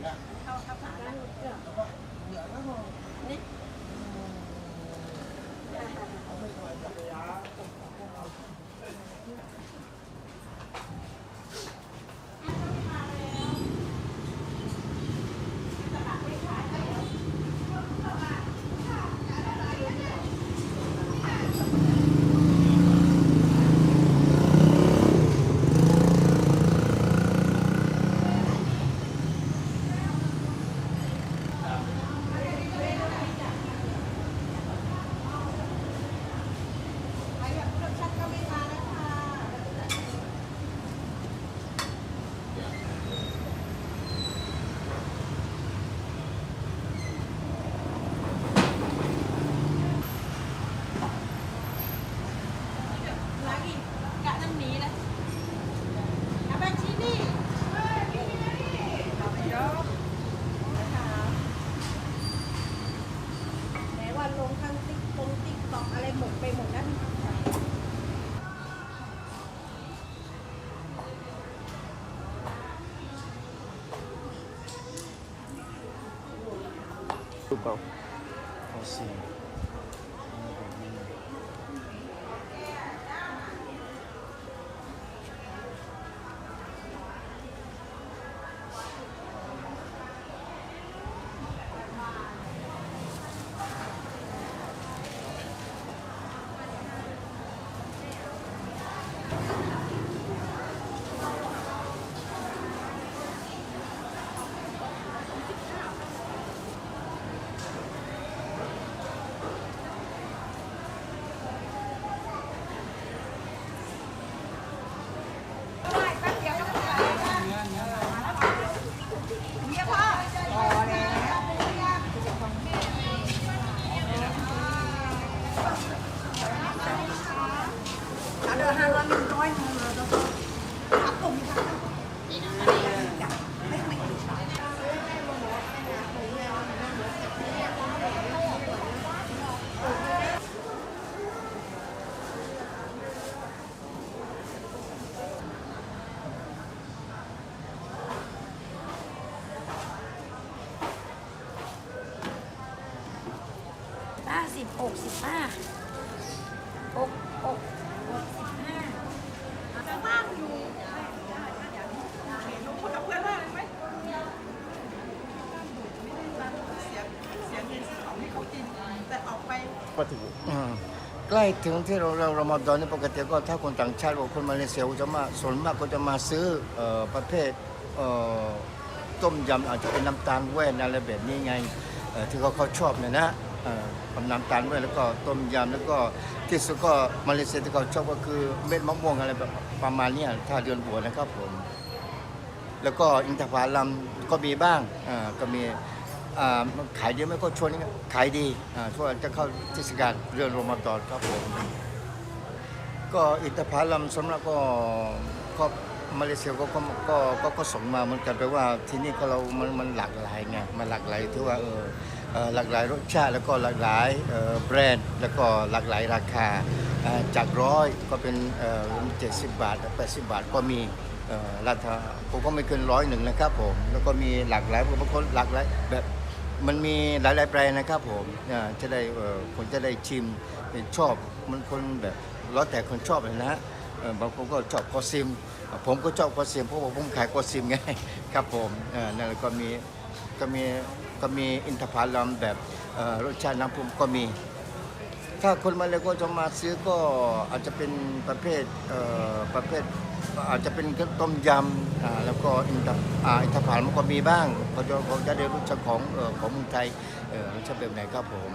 เข้าเข้าผ่านแล้วนี่ lagi kak nang ni lah abang sini แม้ว่าลงทั้งติ๊กตรงติ๊ กตอกอะไรหมดไปหมดแล้วรูปเปล่าเอาสิ ห้าสิบหกสิบห้าหกหกหกสิบห้า จะบ้านอยู่พูด กับเพื่ออะไรไหมใกใกล้ถึงที่เราเรารอมฎอนนี่ปกติก็ถ้าคนต่างชาติหรือคนมาเลเซียก็จะมาส่วนมากก็จะมาซื้อเอ่อประเภทเอ่อต้มยำอาจจะเป็นน้ำตาลแว่นอะไรแบบนี้ไงเอ่อที่เขาเขาชอบเนี่ยนะ เอ่อกับน้ำตาลแว่นแล้วก็ต้มยำแล้วก็ที่สุดก็มาเลเซียที่เขาชอบก็คือเม็ดมะม่วงอะไรแบบประมาณเนี้ยถ้าเดือนบัวนะครับผม แล้วก็อินทผลัมก็มีบ้างอ่าก็มีอ่าขายดีไหมก็ช่วงนี้ขายดีอ่าช่วงจะเข้าเทศกาลเรือนโรมฎอนครับผม ก็อินทผลัมสำหรับก็ก็ มาเลเซียก็ก็ก็ก็ก็ส่งมาเหมือนกันแปลว่าที่นี่ก็เรา มันมันหลากหลายไงมันหลากหลายที่ว่าเออเอ่อหลากหลายรสชาติแล้วก็หลากหลายเอ่อแบรนด์แล้วก็หลากหลายราคาเอ่อจากร้อยก็เป็นเจ็ดสิบบาทแปดสิบบาทก็มีเอ่อราคาผมก็ไม่เกินร้อยหนึ่งนะครับผมแล้วก็มีหลากหลายบางคนหลากหลายแบบมันมีหลายๆแบรนด์นะครับผมอ่อจะได้เอ่อคนจะได้ชิมชอบมันคนแบบแล้วแต่คนชอบเลยนะเอ่อบางคนก็ชอบกอซิม ผมก็ชอบกอซิมเพราะว่าผมขายกอซิมไงครับผมเออนั่นแหละก็มีก็มีก็มีอินทผลัมแบบรสชาติน้ำพุก็มี ถ้าคนมาเลยก็จะมาซื้อก็อาจจะเป็นประเภทเประเภทอาจจะเป็นต้มยำแล้วก็อินทอินทผลัมก็มีบ้างเขาจะเขาจะได้รู้จักของของเมืองไทยรสชาติแบบไหนครับผม